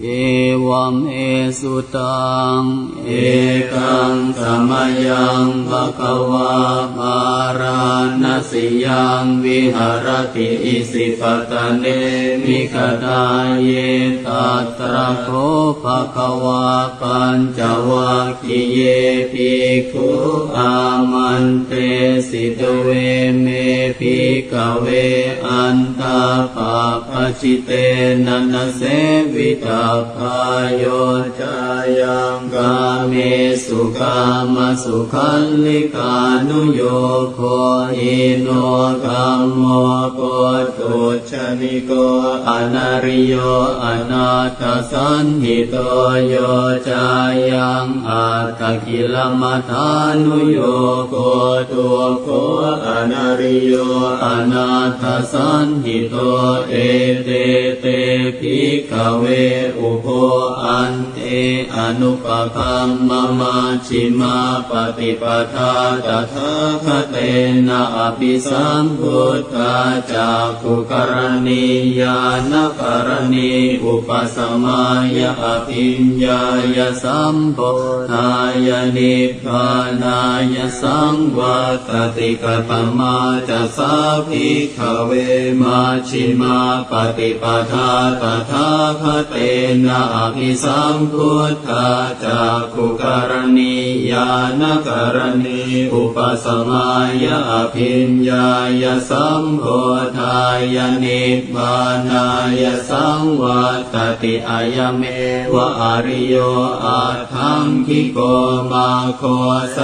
เอวเมสุตัง เอกังสมยังภะคะวาปาราณสิยังวิหารติอิสิปตะเนมิขดาเยตัตระโคภะคะวาปัญจวัคคิเยภิกขุอามันเตสิตเวเมภิกเวอัน ตาปาปจิเตนันเสวิตาคายโยจายา สุกามสุขันลิกานุโยโคอิโนกัมโมโกตุชนิโกอนาริโยอนาตสันหิโตโยจายังอัตตกิลมัทานุโยโกตุโคอนาริโยอนาตสันหิโตเอเตเตภิกขเวอุโภอันเตอนุปคัมมมาชิมาปฏิปทาตถาคเตนะอภิสัมพุทธาจากขุกรณียานกรณีอุปสมายอภิญญายสัมโพธายนิพพานายสังวัตติกตมาจะสาภิกขเวมาชิมาปฏิปทาตถาคเตนะอภิสัมพุทธาจากขุกรณียานกรณีอุปสมายอภิญญายสัมโพธายนิพพานายสังวัตติอายเมวะอริโยอาทังคิโกมาโคไส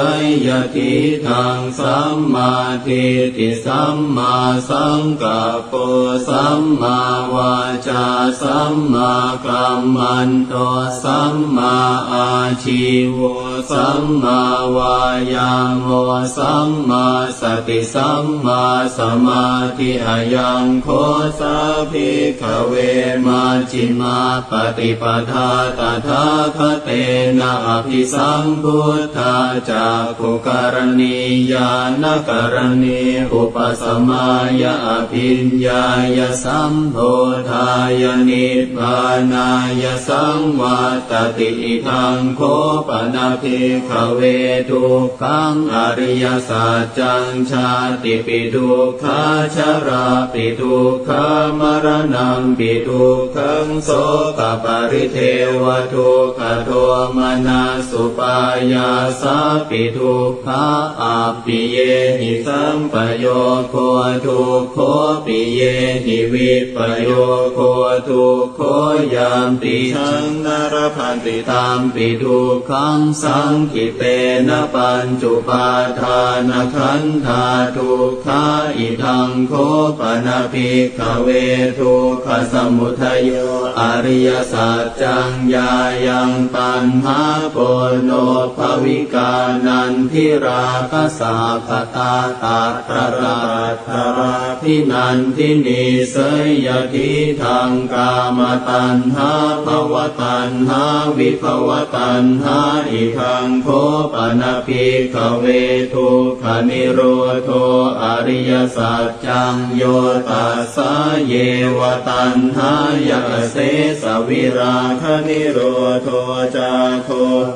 ยติทังสัมมาทิฏฐิสัมมาสังกัปปสัมมาวาจาสัมมากัมมันโตสัมมาอาชีว สัมมาวายามโมสัมมาสติสัมมาสมาธิอายังโคสาภิกขเวมาจิมาปฏิปทาตถาคเตนะอภิสัมพุทธาจากขุกรณียานกรณีอุปสมายอภิญญายสัมโพธายนิพพานายสังวัตติอิทังโคปนาภิกขเวทุกขังอริยสัจจังชาติปิทุกขาชราปิทุกขามรณังปิทุกขังโสกปริเทวทุกขโทมนาสุปายาสาปิทุกขาอาปิเยหิสัมปโยโคทุกโคปิเยหิวิปโยโคทุกโคยามติชังนารพันติตามปิทุกขังสังกิเตนะปัญจุปาทานขันธาทุกขาอิทังโคปนาภิกขเวทุกขสมุทัยโยอริยสัจจังยายังตันหาโปโนภวิกานันทิราคสาคตาตาตระราตราพินันทินีเสยยทิทางกามตันหาภวตันหาวิภวตันหาอิทขังโคปนาภิกขเวทุขนิโรโทอริยสัจจังโยตัสสะเยวตันหายะเสสวิราคนิโรโทจาโค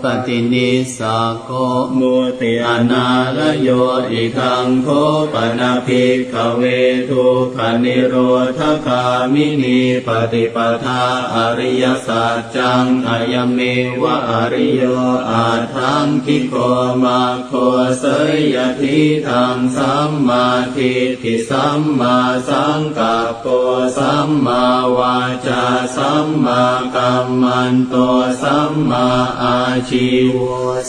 ปฏินิสาโกมุติอนาลโยอิทังโคปนาภิกขเวทุขนิโรธคามินีปฏิปทาอริยสัจจังอายเมวะอริโยอาทังคิโกมาโคเสยยทิทังสัมมาทิฏฐิสัมมาสังกัปปะสัมมาวาจาสัมมากัมมันโตสัมมาอาชีว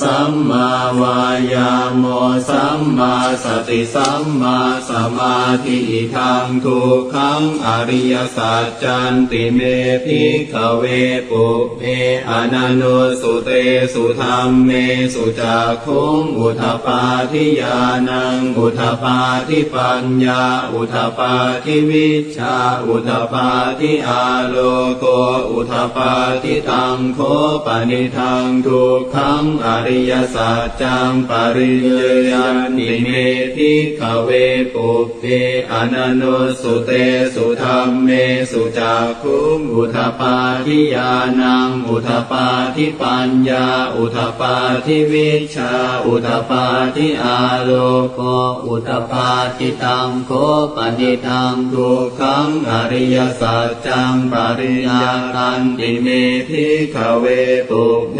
สัมมาวายามโมสัมมาสติสัมมาสมาธิทางทุกขังอริยสัจจันติเมภิกขเวปุเพอนันโนสุเตสุธรรมเมสุจักขุงอุทปาทิยานังอุทปาทิปัญญา อุทปาทิวิชา อุทปาทิอาโลโก อุทปาทิตังโคปนิทังทุกขังอริยสัจจังปริยยันติเมทิขเวปุปเปอนันโนสุเตสุธรรมเมสุจักขุงอุทปาทิยานังอุทปาทิปัญญา อุทปาทิวิชา อุทปาทิอาโลโกอุทปาทิตังโคปนิทังทุกขังอริยสัจจังปริยาตันติเมทิขเวปุเพ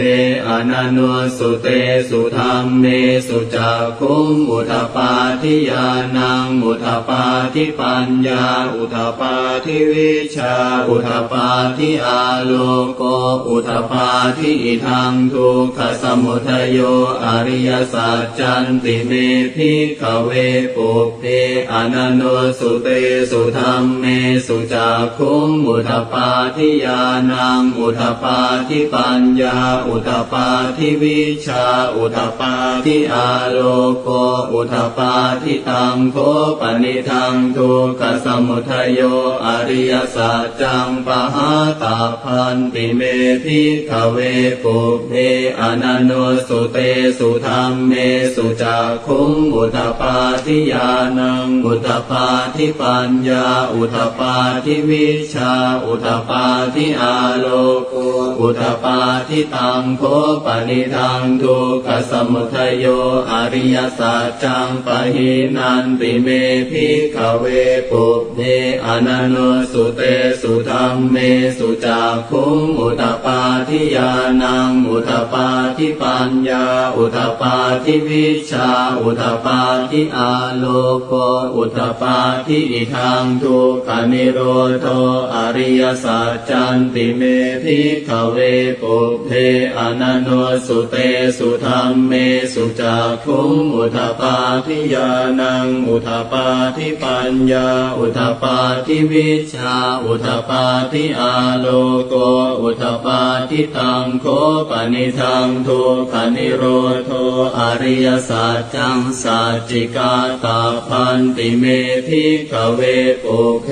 อนันโนสุเตสุธรรมเมสุจักขุงอุทปาทิยานังอุทปาทิปัญญา อุทปาทิวิชา อุทปาทิอาโลโกอุทปาทิอิทังทุกขสมุทโยอริยสัจจันติเมพิขเวปุปเพอนันโนสุเตสุธรรมเมสุจักขุงอุทปาทิยานังอุทปาทิปัญญา อุทปาทิวิชา อุทปาทิอาโลโกอุทปาทิตังโคปนิทังทุกขสมุทโยอริยสัจจังปหาตาพันติเมพิขเวปุปเพอนันนุสุเตสุธรรมเมสุจักขุงอุทปาทิยานังอุทปาทิปัญญา อุทปาทิวิชา อุทปาทิอาโลโกอุทปาทิตังโคปนิทังทุกสมุทโยอริยสัจจังปะหินันติเมพิขเวปุปเพอนันโนสุเตสุธรรมเมสุจักขุงอุทปาทิยานังอุทปาทิปัญญา อุทปาทิวิชา อุทปาทิอาโลโก อุทปาทิอิทังทุกขนิโรโทอริยสัจจันติเมพิขเวปุเพอนันโนสุเตสุธรรมเมสุจักขุงอุทปาทิยานัง อุทปาทิปัญญา อุทปาทิวิชา อุทปาทิอาโลโก อุทปาทิตังโคปนิทังทุกขนิโรโทอริยสัจจังสัจจิกาตาพันติเมพิขเวปุเพ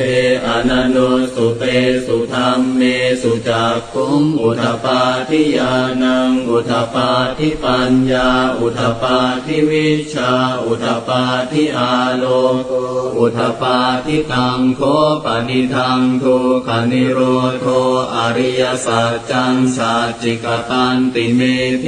อนันโนสุเตสุธรรมเมสุจักขุมอุทปาทิยานังอุทปาทิปัญญา อุทปาทิวิชา อุทปาทิอาโลโกอุทปาทิตังโคปนิทังทุกขนิโรโทอริยสัจจังสัจจิกตันติเม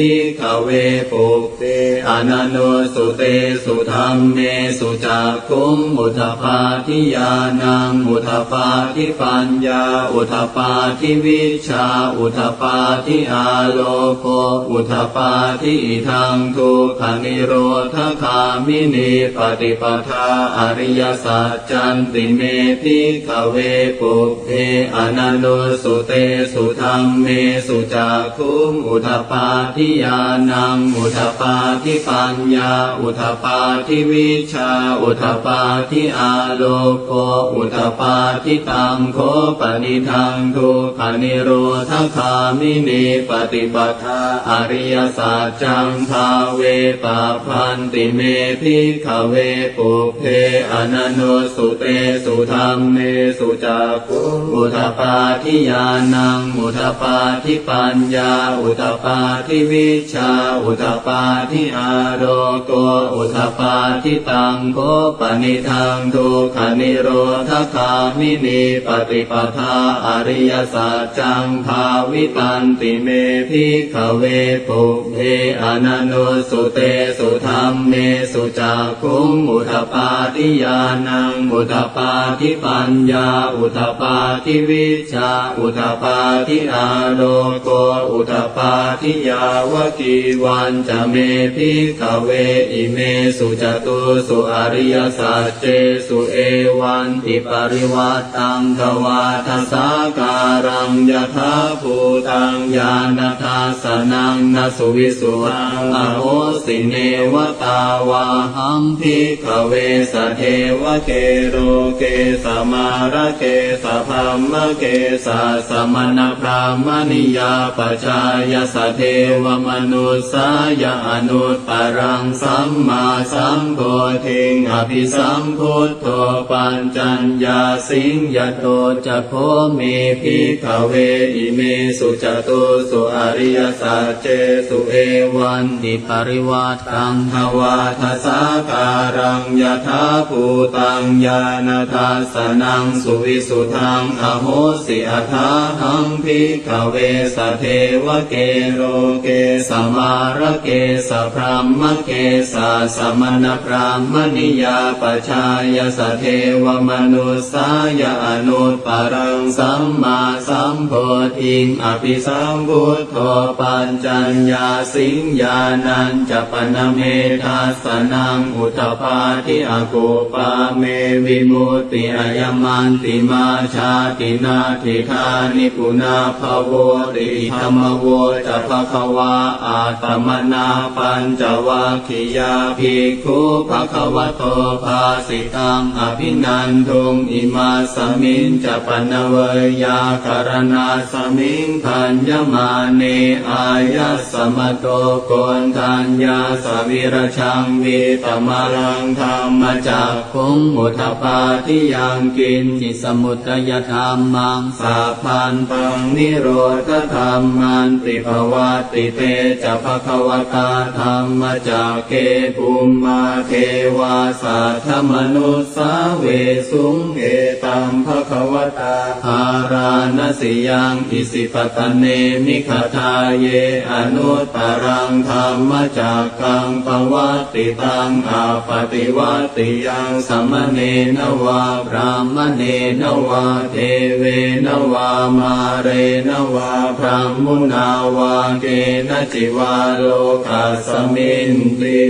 พิขเวปุเตอนันโนสุเตสุธรรมเมสุจักขุมอุทปาทิยานังอุทปาทิปัญญา อุทปาทิวิชา อุทปาทิอาโลโคอุทปาทิอิทังทุกขนิโรธคามินีปฏิปทาอริยสัจจันติเมพิขเวปุเพอนันโนสุเตสุธรรมเมสุจักขุมอุทปาทิยานัง อุทปาทิปัญญา อุทปาทิวิชา อุทปาทิอาโลโก อุทปาทิตังโคปนิทังทุกขนิโรธคามินีปฏิปทาอริยสัจจังภาเวปาพันติเมพิขเวปุเพอนันโนสุเตสุธรรมเมสุจักขุอุทปาทิยานัง อุทปาทิปัญญา อุทปาทิวิชาอุทปาทิอาโรโกอุทปาทิตังโคปนิทังทุกขนิโรธคามินีปฏิปทาอริยสัจจังภาวิตันติเมพิขเวปุเพอนันโนสุเตสุธรรมเมสุจักขุมอุทปาทิยานังอุทปาทิปัญญาอุทปาทิวิชาอุทปาทิอาโลโกอุทปาทิยาววกีวันจะเมพิขเวอิเมสุจตุสุอริยสัจเจสุเอวันติปริวัตตังทวาทสาการังยะถาภูตังญาณทัสนังนสุวิสุรังอโหสิเนวตาวาหังพิขเวสเทวเกโรเกสมาระเกสพัมเกสสมณพรามณิยาปชายสเทวมมนุสายาอนุตตรังสัมมาสัมโพธิงอภิสัมพุทโธปัญจัญญาสิงยโตจะโคเมพิขเวอิเมสุจตุสุอริยสัจเจสุเอวันติปริวัตังภวาทสาการังยถาภูตังญาณทัสนังสุวิสุทังอโหสิอัธาหังพิขเวสเทวเกโรเกสมารเกสะพรหมเกสะสมณพรามณิยาปชายสเทวมนุสายาอนุตปรังสัมมาสัมโพธิงอภิสัมพุทโธปัญจัญญาสิงญานันจะปนเมทัสนังอุตปาทิอโกปาเมวิมุตติอายมันติมาชาตินาทิธานิปุนาภโวติธรรมโวจะภควาอาตมนาปัญจวัคคิยาภิกขุภคะวะโตภาสิตังอภินันทุงอิมาสมิงจะปนเวยาคารณาสมิงพันยมาเนอายะสมโตโกนทัญญาสวิรชังวิตมรังธรรมจักคุงมุทปาทิยังกินจิสมุตยธรรมังสาพันปังนิโรธธรรมันติภวติเตจะภควตาธรรมจักเกภูมิมาเทวาสัทธมนุสสาเวสุงเอตัมภควตาหาราณสิยังอิสิปตเนมิขทาเยอนุตตรังธรรมจักกังปวัตติตังอาปฏิวัติยังสมเนนวาพรามเนนวาเทเวนวามาเรนวาพรหมุนาวาเกนนจิวาโลกาสมินติ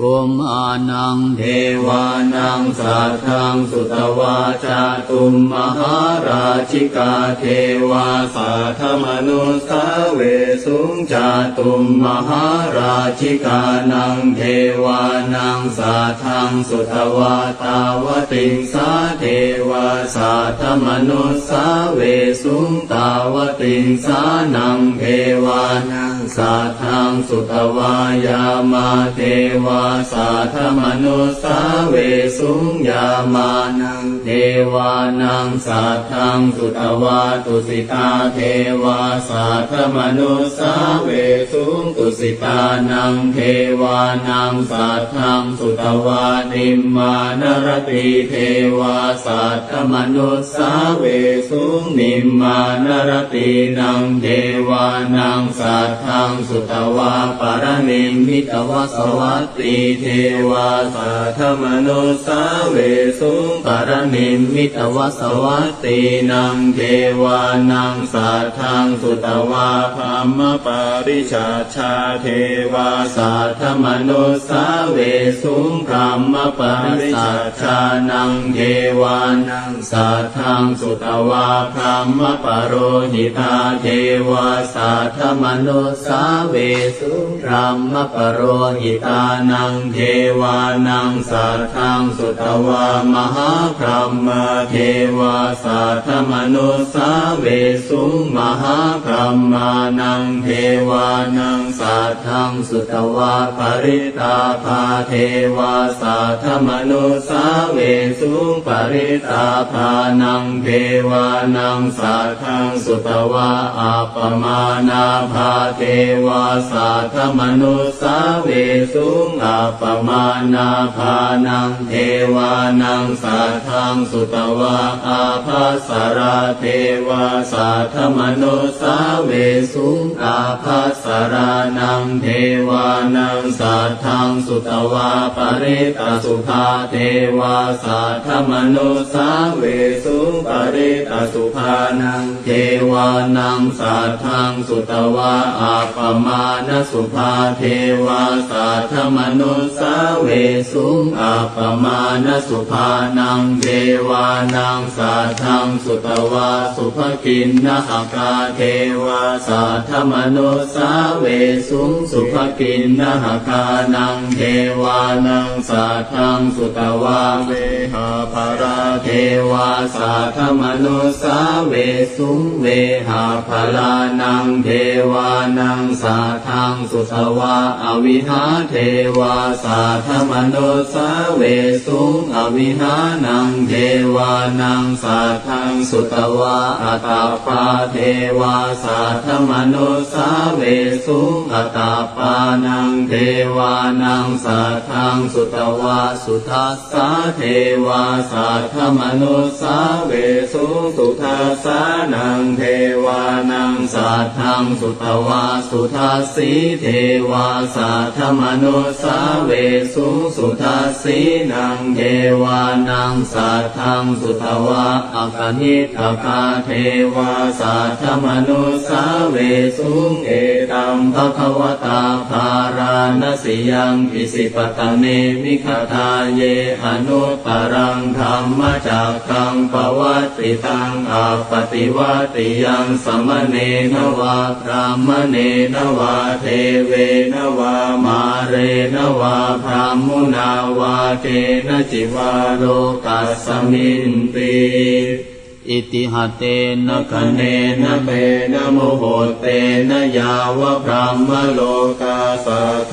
อุมานังเทวานังสัทธังสุตวาจาตุมมหาราชิกาเทวาสัทธมนุสาเวสุงจาตุมมหาราชิกานังเทวานังสัทธังสุตวาตาวติงสาเทวาสัทธมนุสาเวสุงตาวติงสานังเทวานังสัทธังสุตวายามาเทวาสัทธมนุสาเวสุงยามานังเทวานังสัทธังสุตวาตุสิตาเทวาสัทธมนุสาเวสุงตุสิตานังเทวานังสัทธังสุตวานิมมานรติเทวาสัทธมนุสาเวสุงนิมมานรตินังเทวานังสัทธังสุตวาปรนิมมิตวสวัตติเทวาสัทธมนุสาเวสุปรนิมมิตวสวัตตินังเทวานังสัทธังสุตวาธรรมปาริชาชาเทวาสัทธมนุสาเวสุพรหมปาริชาชานังเทวานังสัทธังสุตวาพรหมปโรหิตาเทวาสัทธมนุสาเวสุพรหมปโรหิตานังเทวานังสัทธังสุตวามหาพรหมเทวาสัทธมนุสาเวสุงมหาพรหมานังเทวานังสัทธังสุตวาปริตาภาเทวาสัทธมนุสาเวสุงปริตาภานังเทวานังสัทธังสุตวาอาปมานาภาเทวาสัทธมนุสาเวสุงอาปมานาคานังเทวานังสัทธังสุตวะอาภัสสราเทวาสัทธมนุสาเวสุอาภัส สารานังเทวานังสัทธังสุตวาปริตาสุภาเทวาสัทธมนุสาเวสุปริตาสุภานังเทวานังสัทธังสุตวาอาปมานสุภาเทวาสัทธมนุสาเวสุอัปมาณสุภานังเทวานังสัทธังสุตวาสุภกินนะหกาเทวาสัทธมนุสาเวสุงสุภกินนหกานังเทวานังสัทธังสุตวาเวหาภาราเทวาสัทธมนุสาเวสุงเวหาภาลานังเทวานังสัทธังสุตวาอวิหาเทวาสัทธมนุสาเวสุงอวิหานังเทวานังสัทธังสุตวาอัตตาปาเทวาสัทธมนุสาเวสุงอัตาปานังเทวานังสัทธังสุตวาสุทัสสาเทวาสัทธมนุสสาเวสุสุทัสสานังเทวานังสัทธังสุตวาสุทัสสีเทวาสัทธมนุสสาเวสุสุทัสสีนังเทวานังสัทธังสุตวาอากานิทกาเทวาสัทธมนุสสาเวสุเอตมภควตาภาราณสิยังอิสิปตเนมิขทาเยอนุตตรังธรรมจักขังปวัตติตังอาปฏิวัติยังสมเนนวาพรามเนนวาเทเวนวามาเรนวาพรามุนาวาเทนจิวาโลกัสสมินติ อิติหเตนะคะเนนะเปนะโมโหเตนะยาวะพรหมโลกาสะโท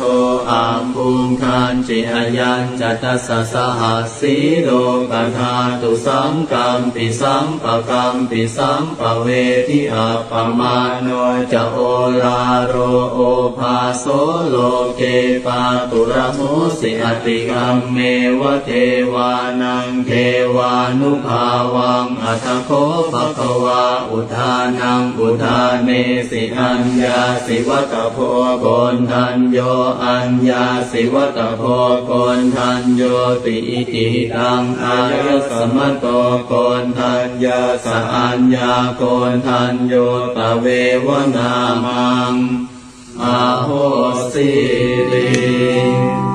อาภูมคันจิอายัญจัตสสะหัสสีโลกธาตุสังกัมปิสัมปะกัมปิสัมปะเวทิอาปมาโนจะโอลาโรโอภาโสโลเกปาตุระโมสิอติกัมเมวะเทวานังเทวานุภาวังอัตโคภะคะวาอุทานังอุทาเนสิอัญญาสิวะตะโพโกนทันโยอัญญาสิวะตะโพโกนทันโยติอิติตังอายสมะโตโกนทันยาสะอัญญาโกนทันโยตเววนามังอาโหสิริ